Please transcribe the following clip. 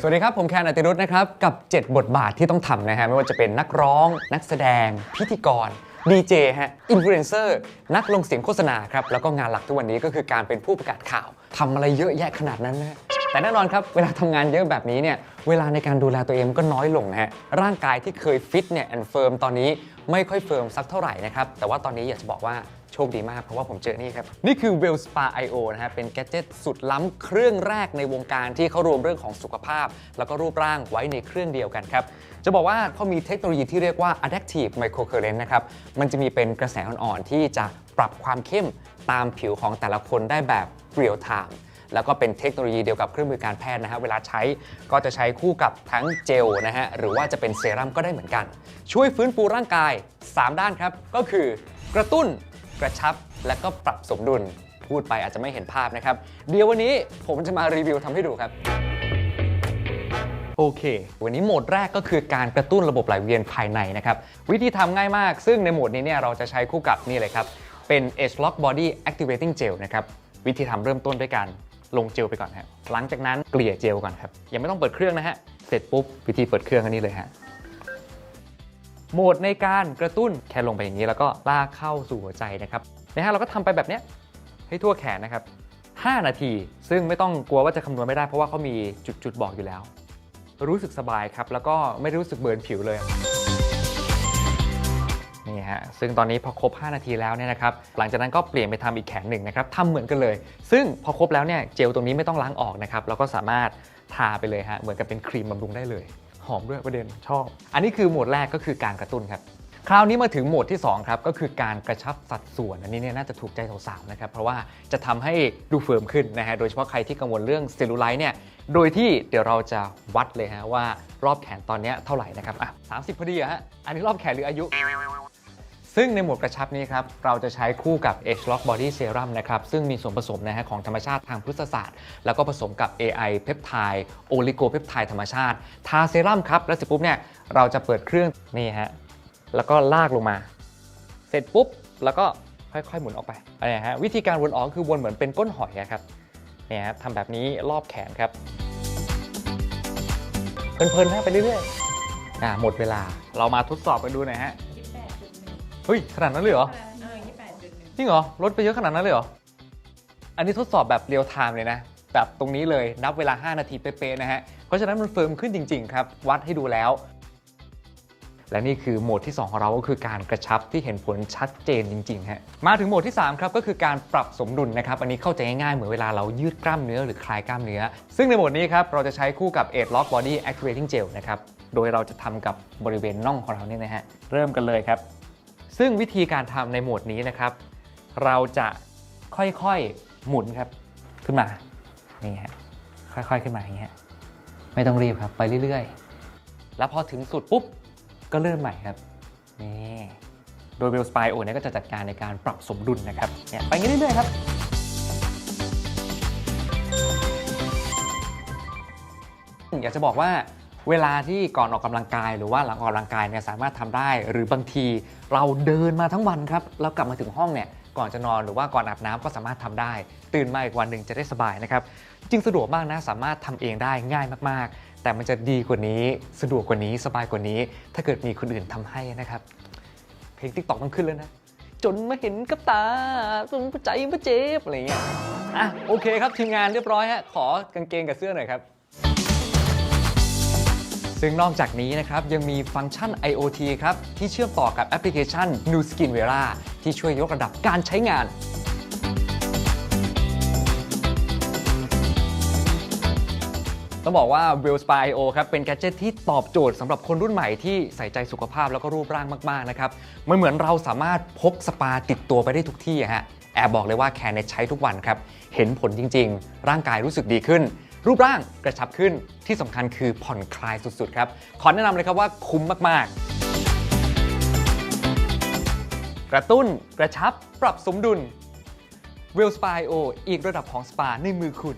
สวัสดีครับ ผมแคนอติรุธนะครับ กับ 7 บทบาทที่ต้องทำนะฮะ ไม่ว่าจะเป็นนักร้อง นักแสดง พิธีกรดีเจฮะอินฟลูเอนเซอร์นักลงเสียงโฆษณาครับ แล้วก็งานหลักทุกวันนี้ก็คือการเป็นผู้ประกาศข่าวทำอะไรเยอะแยะขนาดนั้นนะแต่แน่นอนครับ เวลาทำงานเยอะแบบนี้เนี่ย เวลาในการดูแลตัวเองก็น้อยลงนะฮะ ร่างกายที่เคยฟิตเนี่ยแอนเฟิร์มตอนนี้ไม่ค่อยเฟิร์มสักเท่าไหร่นะครับ แต่ว่าตอนนี้อยากจะบอกว่า โชคดีมากเพราะว่าผมเจอนี่ครับ นี่คือ Well Spa IO นะฮะเป็นแกจิตสุดล้ำเครื่องแรกในวงการที่เขารวมเรื่องของสุขภาพ แล้วก็รูปร่างไว้ในเครื่องเดียวกันครับ จะบอกว่าเขามีเทคโนโลยีที่เรียกว่า Adaptive Microcurrent นะครับ มันจะมีเป็นกระแสอ่อนๆที่จะปรับความเข้มตามผิวของแต่ละคนได้แบบ real time แล้วก็เป็นเทคโนโลยีเดียวกับเครื่องมือการแพทย์นะฮะ เวลาใช้ก็จะใช้คู่กับทั้งเจลนะฮะ หรือว่าจะเป็นเซรั่มก็ได้เหมือนกัน ช่วยฟื้นฟูร่างกาย 3 ด้านครับ ก็คือกระตุ้น กระชับ และก็ปรับสมดุลพูดไปอาจจะไม่เห็นภาพนะครับ เดี๋ยววันนี้ผมจะมารีวิวทำให้ดูครับ โอเค วันนี้โหมดแรกก็คือการกระตุ้นระบบไหลเวียนภายในนะครับ วิธีทำง่ายมาก ซึ่งในโหมดนี้เนี่ยเราจะใช้คู่กับนี่เลยครับ เป็น Age Lock Body Activating Gel นะครับ วิธีทำเริ่มต้นด้วยการลงเจลไปก่อนครับหลังจากนั้นเกลี่ยเจลก่อนครับ ยังไม่ต้องเปิดเครื่องนะฮะ เสร็จปุ๊บวิธีเปิดเครื่องอันนี้เลยฮะ โหมดในการกระตุ้นแค่ลงไปอย่างนี้แล้วก็ลากเข้าสู่หัวใจนะครับนะฮะเราก็ทำไปแบบเนี้ยให้ทั่วแขนนะครับ 5 นาที ซึ่งไม่ต้องกลัวว่าจะคำนวณไม่ได้เพราะว่าเขามีจุดๆบอกอยู่แล้ว รู้สึกสบายครับ แล้วก็ไม่รู้สึกเบิร์นผิวเลยนี่ฮะซึ่งตอนนี้พอครบ 5 นาทีแล้วเนี่ยนะครับหลังจากนั้นก็เปลี่ยนไปทำอีกแขนหนึ่งนะครับทำเหมือนกันเลย ซึ่งพอครบแล้วเนี่ยเจลตรงนี้ไม่ต้องล้างออกนะครับแล้วก็สามารถทาไปเลยฮะเหมือนกับเป็นครีมบำรุงได้เลย อมด้วยประเด็นชอบ อันนี้คือโหมดแรกก็คือการกระตุ้นครับ คราวนี้มาถึงโหมดที่ 2 ครับ ก็คือการกระชับสัดส่วน อันนี้เนี่ยน่าจะถูกใจสาวๆนะครับ เพราะว่าจะทำให้ดูเฟิร์มขึ้นนะฮะ โดยเฉพาะใครที่กังวลเรื่องเซลลูไลท์เนี่ย โดยที่เดี๋ยวเราจะวัดเลยฮะว่ารอบแขนตอนนี้เท่าไหร่นะครับ อะ30พอดีอะฮะ อันนี้รอบแขนหรืออายุ ซึ่งในหมวดกระชับนี้ครับ เราจะใช้คู่กับ Age Lock Body Serum นะครับ ซึ่งมีส่วนผสมนะฮะของธรรมชาติทางพฤกษศาสตร์ แล้วก็ผสมกับ AI เพปไทด์โอลิโกเพปไทด์ธรรมชาติ ทาเซรั่มครับ แล้วเสร็จปุ๊บเนี่ย เราจะเปิดเครื่องนี่ฮะ แล้วก็ลากลงมา เสร็จปุ๊บ แล้วก็ค่อยๆ หมุนออกไปอะไรฮะ วิธีการวนออกคือวนเหมือนเป็นก้นหอยอะครับ เนี่ยครับทำแบบนี้รอบแขนครับ เพลินๆนะไปเรื่อยๆ อ่า หมดเวลา เรามาทดสอบกันดูหน่อยฮะ เฮ้ย ขนาดนั้นเลยเหรอ เออ28.1จริงเหรอ ลดไปเยอะขนาดนั้นเลยเหรอ อันนี้ทดสอบแบบเรียลไทม์เลยนะ แบบตรงนี้เลย นับเวลา 5 นาทีเป๊ะๆนะฮะ เพราะฉะนั้นมันเฟิร์มขึ้นจริง ๆ ครับ วัดให้ดูแล้ว และนี่คือโหมดที่ 2 ของเราก็คือการกระชับที่เห็นผลชัดเจนจริงๆฮะ มาถึงโหมดที่ 3 ครับ ก็คือการปรับสมดุลนะครับ อันนี้เข้าใจง่ายๆ เหมือนเวลาเรายืดกล้ามเนื้อหรือคลายกล้ามเนื้อ ซึ่งในโหมดนี้ครับ เราจะใช้คู่กับ Age Lock Body Activating Gel นะครับ โดยเราจะทำกับบริเวณน่องของเราเนี่ยนะฮะ เริ่มกันเลยครับ ซึ่งวิธีการทำในโหมดนี้นะครับ เราจะค่อยๆหมุนครับขึ้นมานี่ฮะค่อยๆขึ้นมาอย่างเงี้ยไม่ต้องรีบครับไปเรื่อยๆ แล้วพอถึงสุดปุ๊บก็เริ่มใหม่ครับนี่โดยเวลสปายโอเนี่ยก็จะจัดการในการปรับสมดุลนะครับเนี่ยไปเรื่อยๆครับอยากจะบอกว่า เวลาที่ก่อนออกกำลังกายหรือว่าหลังออกกำลังกายเนี่ยสามารถทำได้ หรือบางทีเราเดินมาทั้งวันครับแล้วกลับมาถึงห้องเนี่ยก่อนจะนอนหรือว่าก่อนอาบน้ำก็สามารถทำได้ ตื่นมาอีกวันหนึ่งจะได้สบายนะครับจริงสะดวกมากนะสามารถทำเองได้ง่ายมากๆ แต่มันจะดีกว่านี้สะดวกกว่านี้สบายกว่านี้ ถ้าเกิดมีคนอื่นทำให้นะครับเพลงติ๊กต็อกต้องขึ้นแล้วนะจนมาเห็นกับตาจนใจมาเจ็บอะไรเงี้ยอะโอเคครับทีมงานเรียบร้อยฮะขอกางเกงกับเสื้อหน่อยครับ ซึ่งนอกจากนี้นะครับยังมีฟังก์ชัน IoT ครับที่เชื่อมต่อกับแอปพลิเคชัน New Skin Vera ที่ช่วยยกระดับการใช้งานต้องบอกว่า w e l l Spa IO ครับเป็นแกดเจิตที่ตอบโจทย์สำหรับคนรุ่นใหม่ที่ใส่ใจสุขภาพแล้วก็รูปร่างมาก ๆ นะครับมันเหมือนเราสามารถพกสปาติดตัวไปได้ทุกที่ฮะแอบบอกเลยว่าแคนเนใช้ทุกวันครับ เห็นผลจริง ๆ ร่างกายรู้สึกดีขึ้น รูปร่างกระชับขึ้นที่สำคัญคือผ่อนคลายสุดๆครับขอแนะนำเลยครับว่าคุ้มมากๆ กระตุ้นกระชับปรับสมดุลเวลสปายโออีกระดับของสปาในมือคุณ